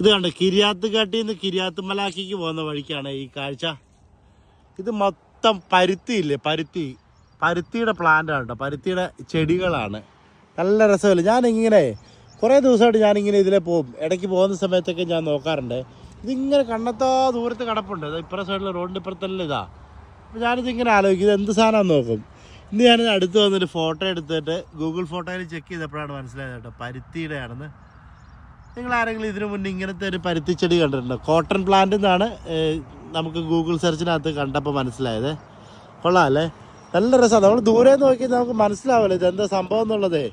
ഇത് കണ്ട് കിരിയാത്ത് കാട്ടിൽ നിന്ന് കിരിയാത്ത് മലാക്കിക്ക് പോകുന്ന വഴിക്കാണ് ഈ കാഴ്ച. ഇത് മൊത്തം പരുത്തിയില്ലേ? പരുത്തി. പരുത്തിയുടെ പ്ലാന്റാണ് കേട്ടോ പരുത്തിയുടെ ചെടികളാണ്. നല്ല രസമല്ലേ? ഞാനിങ്ങനെ കുറേ ദിവസമായിട്ട് ഞാനിങ്ങനെ ഇതിലെ പോകും. ഇടയ്ക്ക് പോകുന്ന സമയത്തൊക്കെ ഞാൻ നോക്കാറുണ്ട്. ഇതിങ്ങനെ കണ്ണത്താ ദൂരത്ത് കിടപ്പുണ്ട്. ഇപ്പുറ സൈഡിൽ റോഡിന്റെ ഇപ്പുറത്തല്ല ഇതാ. അപ്പോൾ ഞാനിത് ഇങ്ങനെ ആലോചിക്കും ഇത് എന്ത് സാധനമാണെന്ന് നോക്കും. ഇന്ന് ഞാനിത് അടുത്ത് വന്നിട്ട് ഫോട്ടോ എടുത്തിട്ട് ഗൂഗിൾ ഫോട്ടോയിൽ ചെക്ക് ചെയ്തപ്പോഴാണ് മനസ്സിലായത് കേട്ടോ. പരുത്തിയുടെ ആണെന്ന് നിങ്ങൾ ആരെങ്കിലും ഇതിനു മുന്നേ ഇങ്ങനത്തെ ഒരു പരുത്തിച്ചെടി കണ്ടിട്ടുണ്ടോ? കോട്ടൺ പ്ലാന്റ് എന്നാണ് നമുക്ക് ഗൂഗിൾ സെർച്ചിനകത്ത് കണ്ടപ്പോൾ മനസ്സിലായത്. കൊള്ളാം അല്ലേ? നല്ല രസമാണ് നമ്മൾ ദൂരെ നോക്കി നമുക്ക് മനസ്സിലാവില്ല ഇതെന്താ സംഭവം എന്നുള്ളതേ.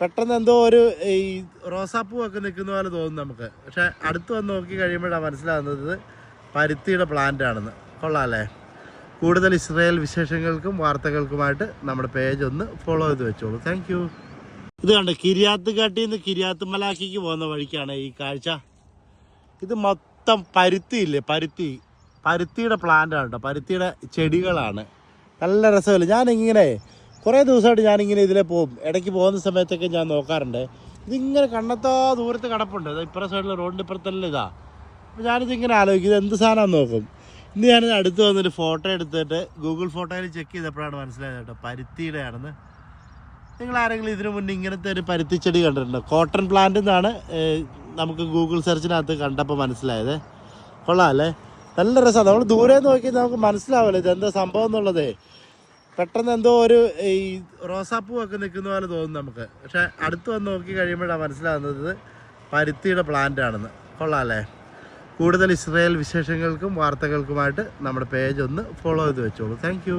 പെട്ടെന്ന് എന്തോ ഒരു ഈ റോസാപ്പൂ ഒക്കെ നിൽക്കുന്ന പോലെ തോന്നും നമുക്ക്. പക്ഷെ അടുത്ത് വന്ന് നോക്കി കഴിയുമ്പോഴാണ് മനസ്സിലാകുന്നത് പരുത്തിയുടെ പ്ലാന്റ് ആണെന്ന്. കൊള്ളാം അല്ലേ? കൂടുതൽ ഇസ്രായേൽ വിശേഷങ്ങൾക്കും വാർത്തകൾക്കുമായിട്ട് നമ്മുടെ പേജ് ഒന്ന് ഫോളോ ചെയ്ത് വെച്ചോളൂ. താങ്ക് ഇത് കണ്ട് കിരിയാത്ത് കാട്ടിൽ നിന്ന് കിരിയാത്ത് മലാക്കിക്ക് പോകുന്ന വഴിക്കാണ് ഈ കാഴ്ച. ഇത് മൊത്തം പരുത്തിയില്ലേ പരുത്തി. പരുത്തിയുടെ പ്ലാന്റാണ് കേട്ടോ പരുത്തിയുടെ ചെടികളാണ്. നല്ല രസമല്ലേ? ഞാനിങ്ങനെ കുറേ ദിവസമായിട്ട് ഞാനിങ്ങനെ ഇതിലെ പോകും. ഇടയ്ക്ക് പോകുന്ന സമയത്തൊക്കെ ഞാൻ നോക്കാറുണ്ട്. ഇതിങ്ങനെ കണ്ണത്തോ ദൂരത്ത് കിടപ്പുണ്ട്. ഇപ്പുറ സൈഡിൽ റോഡിന്റെ ഇപ്പുറത്തല്ല ഇതാ. അപ്പോൾ ഞാനിതിങ്ങനെ ആലോചിക്കും ഇത് എന്ത് സാധനമാണെന്ന് നോക്കും. ഇന്ന് ഞാനിത് അടുത്ത് വന്നൊരു ഫോട്ടോ എടുത്തിട്ട് ഗൂഗിൾ ഫോട്ടോയിൽ ചെക്ക് ചെയ്തപ്പോഴാണ് മനസ്സിലായത് കേട്ടോ പരുത്തിയുടെ ആണെന്ന് നിങ്ങൾ ആരെങ്കിലും ഇതിനു മുന്നേ ഇങ്ങനത്തെ ഒരു പരുത്തിച്ചെടി കണ്ടിട്ടുണ്ടോ? കോട്ടൺ പ്ലാന്റ് എന്നാണ് നമുക്ക് ഗൂഗിൾ സെർച്ചിനകത്ത് കണ്ടപ്പോൾ മനസ്സിലായത്. കൊള്ളാം അല്ലേ? നല്ല രസമാണ് നമ്മൾ ദൂരെ നോക്കി നമുക്ക് മനസ്സിലാവില്ല ഇത് എന്താ സംഭവം എന്നുള്ളതേ. പെട്ടെന്ന് എന്തോ ഒരു ഈ റോസാപ്പൂ ഒക്കെ നിൽക്കുന്ന പോലെ തോന്നും നമുക്ക്. പക്ഷേ അടുത്ത് വന്ന് നോക്കി കഴിയുമ്പോഴാണ് മനസ്സിലാകുന്നത് പരുത്തിയുടെ പ്ലാന്റ് ആണെന്ന്. കൊള്ളാം അല്ലേ? കൂടുതൽ ഇസ്രായേൽ വിശേഷങ്ങൾക്കും വാർത്തകൾക്കുമായിട്ട് നമ്മുടെ പേജ് ഒന്ന് ഫോളോ ചെയ്ത് വെച്ചോളൂ. താങ്ക്